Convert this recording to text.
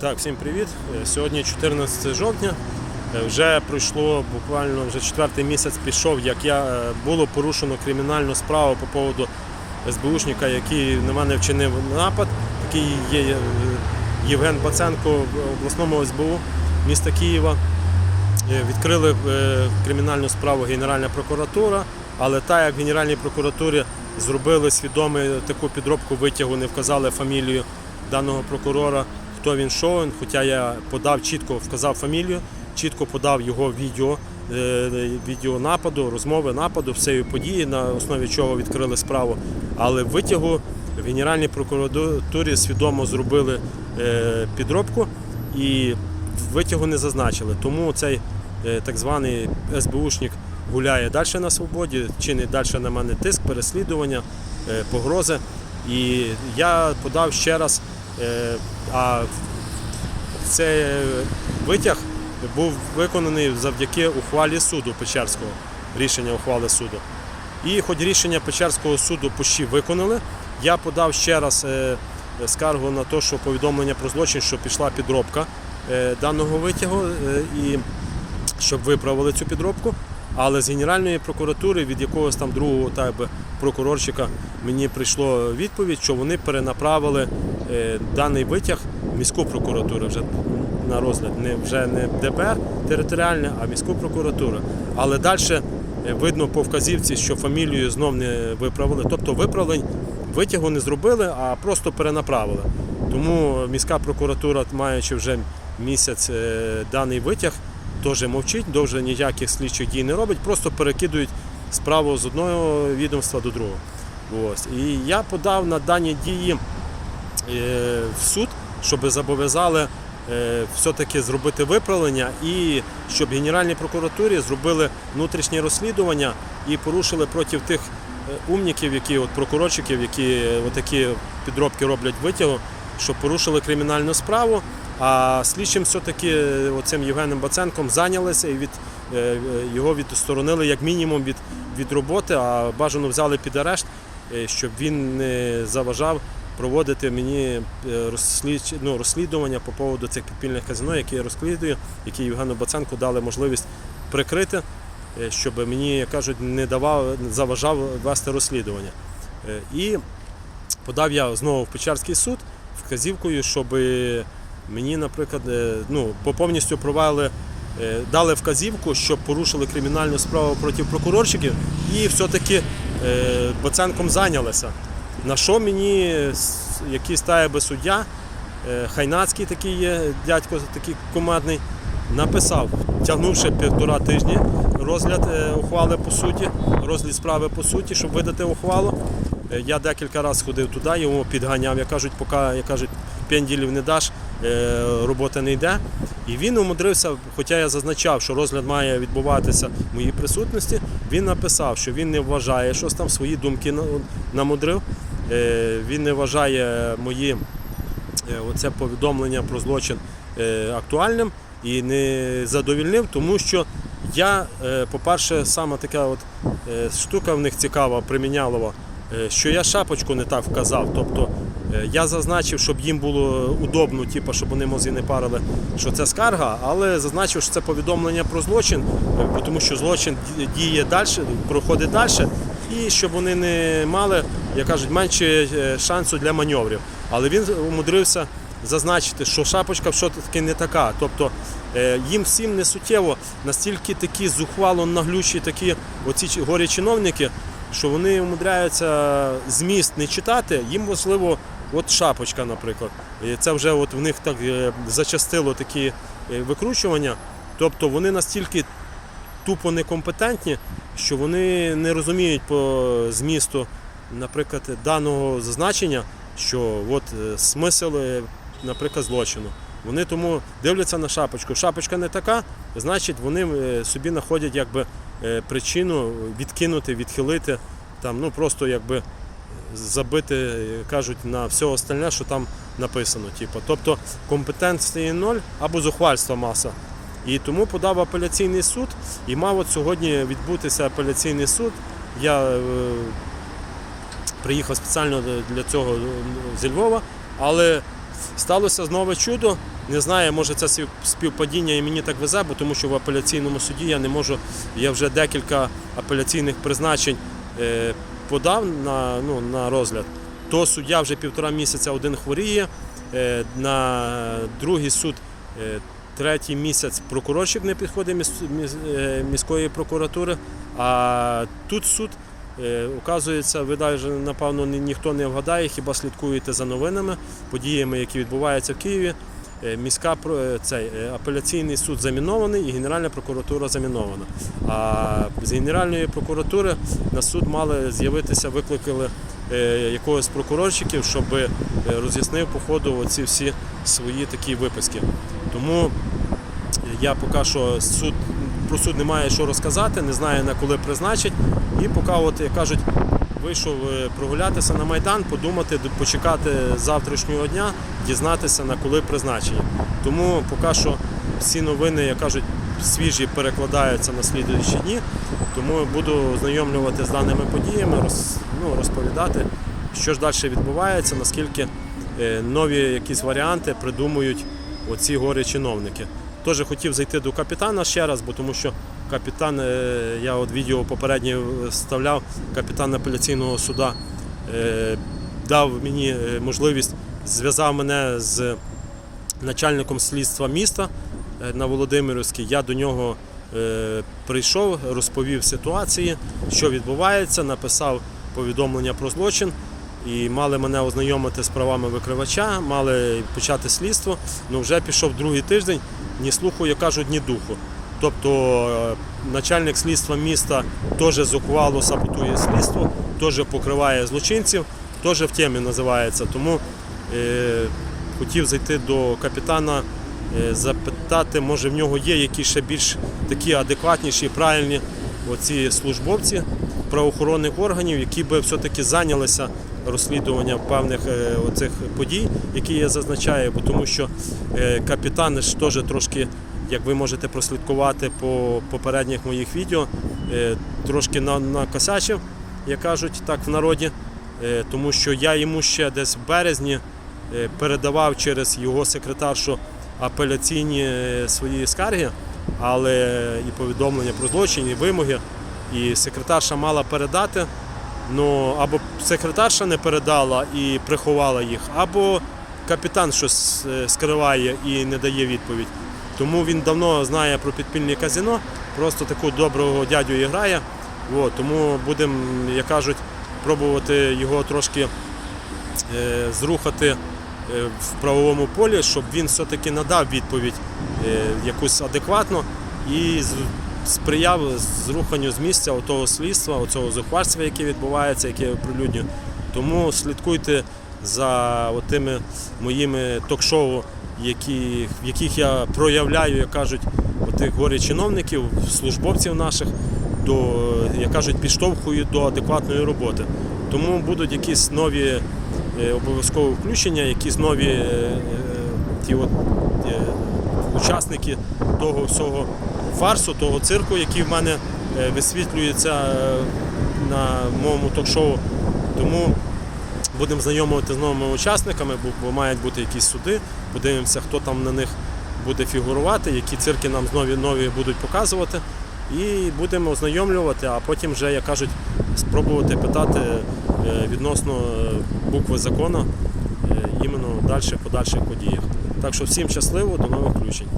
Так, всім привіт. Е, Сьогодні 14 жовтня. Е, Вже пройшло буквально вже четвертий місяць пішов, як я е, було порушено кримінальну справу по поводу СБУшника, який на мене вчинив напад. Такий є Євген Баценко в обласному СБУ міста Києва. Відкрили кримінальну справу Генеральна прокуратура, але так як в Генеральній прокуратурі зробили свідоме таку підробку витягу, не вказали фамілію даного прокурора, хто він, що він. Хоча я подав чітко вказав фамілію, чітко подав його відео, е, відео нападу, розмови нападу, всієї події, на основі чого відкрили справу. Але витягу в Генеральній прокуратурі свідомо зробили е, підробку і витягу не зазначили. Тому цей е, так званий СБУшник гуляє далі на свободі, чинить далі на мене тиск, переслідування, погрози. І я подав ще раз, а цей витяг був виконаний завдяки ухвалі суду Печерського, рішення ухвали суду. І хоч рішення Печерського суду пущі виконали, я подав ще раз е, скаргу на те, що повідомлення про злочин, що пішла підробка е, даного витягу, е, і щоб виправили цю підробку. Але з Генеральної прокуратури від якогось там другого так би, прокурорчика мені прийшло відповідь, що вони перенаправили е, даний витяг міську прокуратуру вже на розгляд. Не, вже не ДБР територіальне, а міську прокуратуру. Але далі видно по вказівці, що фамілію знов не виправили. Тобто виправлень витягу не зробили, а просто перенаправили. Тому міська прокуратура, маючи вже місяць е, даний витяг, теж мовчить, дуже ніяких слідчих дій не робить, просто перекидують справу з одного відомства до другого. Ось. І я подав на дані дії е, в суд, щоб зобов'язали е, все-таки зробити виправлення і щоб Генеральній прокуратурі зробили внутрішнє розслідування і порушили проти тих е, умників, які от прокурорчиків, які е, отакі підробки роблять витягу, щоб порушили кримінальну справу. А слідчим все-таки е, оцим Євгеном Баценком зайнялися і від е, е, його відсторонили як мінімум від, від роботи, а бажано взяли під арешт, е, щоб він не заважав проводити мені е, ну, розслідування по поводу цих підпільних казино, які я розслідую, які Євгену Баценку дали можливість прикрити, е, щоб мені як кажуть, не давав, заважав вести розслідування. Е, І подав я знову в Печерський суд вказівкою, щоб мені, наприклад, ну, повністю провели, дали вказівку, щоб порушили кримінальну справу проти прокурорщиків і все-таки Баценком зайнялися. На що мені якийсь тає би суддя, е, Хайнацький такий є, дядько такий командний, написав, тягнувши півтора тижні розгляд е, ухвали по суті, розгляд справи по суті, щоб видати ухвалу. Е, Я декілька разів ходив туди, йому підганяв, як кажуть, поки як кажуть, пенділів не даш, робота не йде. І він умудрився, хоча я зазначав, що розгляд має відбуватися в моїй присутності, він написав, що він не вважає, щось там свої думки намудрив. Е, Він не вважає мої е, оце повідомлення про злочин е, актуальним і не задовільнив, тому що я, по-перше, саме така от штука в них цікава, примінялова, що я шапочку не так вказав. Тобто я зазначив, щоб їм було удобно, типу, щоб вони мозги не парили, що це скарга, але зазначив, що це повідомлення про злочин, е, тому що злочин діє далі, проходить далі, і щоб вони не мали, як кажуть, менше е, шансу для маневрів. Але він умудрився зазначити, що шапочка все-таки не така. Тобто е, їм всім не суттєво настільки такі зухвало наглючі такі оці горі чиновники, що вони умудряються зміст не читати, їм важливо, от шапочка, наприклад. Це вже от в них так е, зачастило такі е, викручування. Тобто вони настільки тупо некомпетентні, що вони не розуміють по змісту, наприклад, даного зазначення, що от е, смисл, наприклад, злочину. Вони тому дивляться на шапочку. Шапочка не така, значить вони собі знаходять якби, причину відкинути, відхилити, там, ну, просто якби забити, е, кажуть, на все остальне, що там написано. Типу. Тобто компетенції ноль або зухвальства маса. І тому подав апеляційний суд і мав от сьогодні відбутися апеляційний суд. Я е, приїхав спеціально для цього зі Львова, але Сталося знову чудо. Не знаю, може це співпадіння і мені так везе, бо тому що в апеляційному суді я не можу. Я вже декілька апеляційних призначень е, подав на, ну, на розгляд. То суддя вже півтора місяця один хворіє. е, На другий суд е, третій місяць прокурорщик не підходить міс- е, міської прокуратури. А тут суд, оказується, ви навіть, напевно, ні- ніхто не вгадає, хіба слідкуєте за новинами, подіями, які відбуваються в Києві. Е, Міська е, цей е, апеляційний суд замінований і Генеральна прокуратура замінована. А з Генеральної прокуратури на суд мали з'явитися, викликали якогось прокурорщиків, щоб роз'яснив по ходу оці всі свої такі виписки. Тому я поки що суд про суд не маю що розказати, не знаю на коли призначить. І поки, от як кажуть, вийшов е, прогулятися на майдан, подумати, почекати завтрашнього дня, дізнатися на коли призначення. Тому поки що всі новини, як кажуть, свіжі перекладаються на слідуючі дні. Тому буду ознайомлювати з даними подіями, роз, ну, розповідати, що ж далі відбувається, наскільки е, нові якісь варіанти придумують оці горі чиновники. Теж хотів зайти до капітана ще раз, бо тому що капітан, е, я от відео попереднє вставляв, капітан апеляційного суда е, дав мені е, можливість, зв'язав мене з начальником слідства міста на Володимирівській. Я до нього прийшов, розповів ситуації, що відбувається, написав повідомлення про злочин. І мали мене ознайомити з правами викривача, мали почати слідство. Ну вже пішов другий тиждень, ні слуху, як кажуть, ні духу. Тобто е, начальник слідства міста теж зухвало саботує слідство, теж покриває злочинців, теж в темі називається. Тому е, хотів зайти до капітана, е, запитати, може в нього є якісь ще більш такі адекватніші, правильні оці службовці правоохоронних органів, які би все-таки зайнялися розслідуванням певних е, оцих подій, які я зазначаю, бо тому що е, капітан ж теж трошки, як ви можете прослідкувати по попередніх моїх відео, е, трошки на- накосячив, як кажуть так в народі, е, тому що я йому ще десь в березні е, передавав через його секретаршу апеляційні свої скарги, але і повідомлення про злочин, і вимоги. І секретарша мала передати. Ну або секретарша не передала і приховала їх, або капітан щось скриває і не дає відповідь. Тому він давно знає про підпільне казино, просто таку доброго дядю і грає. От, тому будемо, як кажуть, пробувати його трошки е, зрухати е, в правовому полі, щоб він все-таки надав відповідь е, якусь адекватну і сприяв зруханню з місця того слідства, цього зухвальства, яке відбувається, яке я оприлюднюю. Тому слідкуйте за тими моїми ток-шоу, які, в яких я проявляю, як кажуть, отих горі чиновників, службовців наших, до, як кажуть, підштовхую до адекватної роботи. Тому будуть якісь нові е, обов'язково включення, якісь нові е, е, ті от, учасники того всього фарсу, того цирку, який в мене висвітлюється на моєму ток-шоу. Тому будемо знайомити з новими учасниками, бо, мають бути якісь суди. Подивимося, хто там на них буде фігурувати, які цирки нам нові нові будуть показувати. І будемо ознайомлювати, а потім вже, як кажуть, спробувати питати е, відносно е, букви закону е, іменно далі в подальших подіях. Так що всім щасливо, до нових включень.